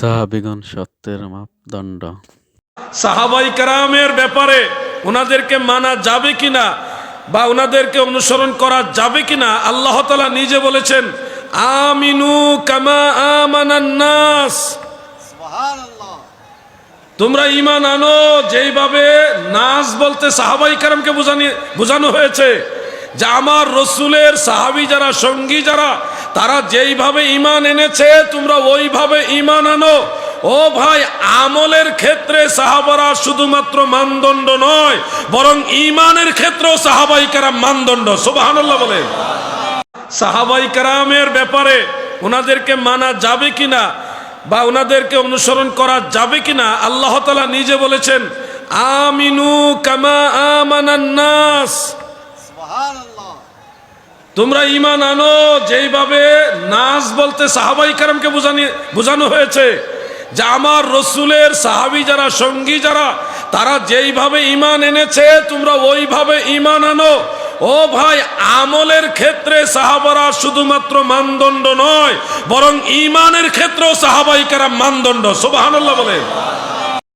সাহাবিগণ সত্যের মাপদণ্ড। সাহাবাই কারামের ব্যাপারে ওনাদেরকে মানা যাবে কিনা বা ওনাদেরকে অনুসরণ করা যাবে কিনা আল্লাহ তালা নিজে বলেছেন আমিনু কামা আমানান আমানান্নাস তোমরা ইমান আনো যেইভাবে নাস বলতে সাহাবাই কারামকে বোঝানি বোঝানো হয়েছে যে আমার রসুলের সাহাবি যারা সঙ্গী যারা তারা যেইভাবে ইমান এনেছে, তোমরা ওইভাবে ইমান আনো। ও ভাই, আমলের ক্ষেত্রে সাহাবারা শুধুমাত্র মানদণ্ড নয়, বরং ইমানের ক্ষেত্রেও সাহাবাই কারাম মানদণ্ড। সুবহানাল্লাহ বলেন। সাহাবাই কারামের ব্যাপারে ওনাদেরকে মানা যাবে কিনা বা ওনাদেরকে অনুসরণ করা যাবে কিনা, আল্লাহ তালা নিজে বলেছেন, আমিনু কামা আমানান্নাস তোমরা ইমান আনো, যেইভাবে নাস বলতে সাহাবাই কারামকে বোঝানি, বোঝানো হয়েছে যে আমার রসুলের সাহাবি যারা, সঙ্গী যারা, তারা যেইভাবে ইমান এনেছে, তোমরা ওইভাবে ইমান আনো। ও ভাই, আমলের ক্ষেত্রে সাহাবারা শুধুমাত্র মানদণ্ড নয়, বরং ইমানের ক্ষেত্রেও সাহাবাই কারাম মানদণ্ড। সুবহানাল্লাহ বলেন।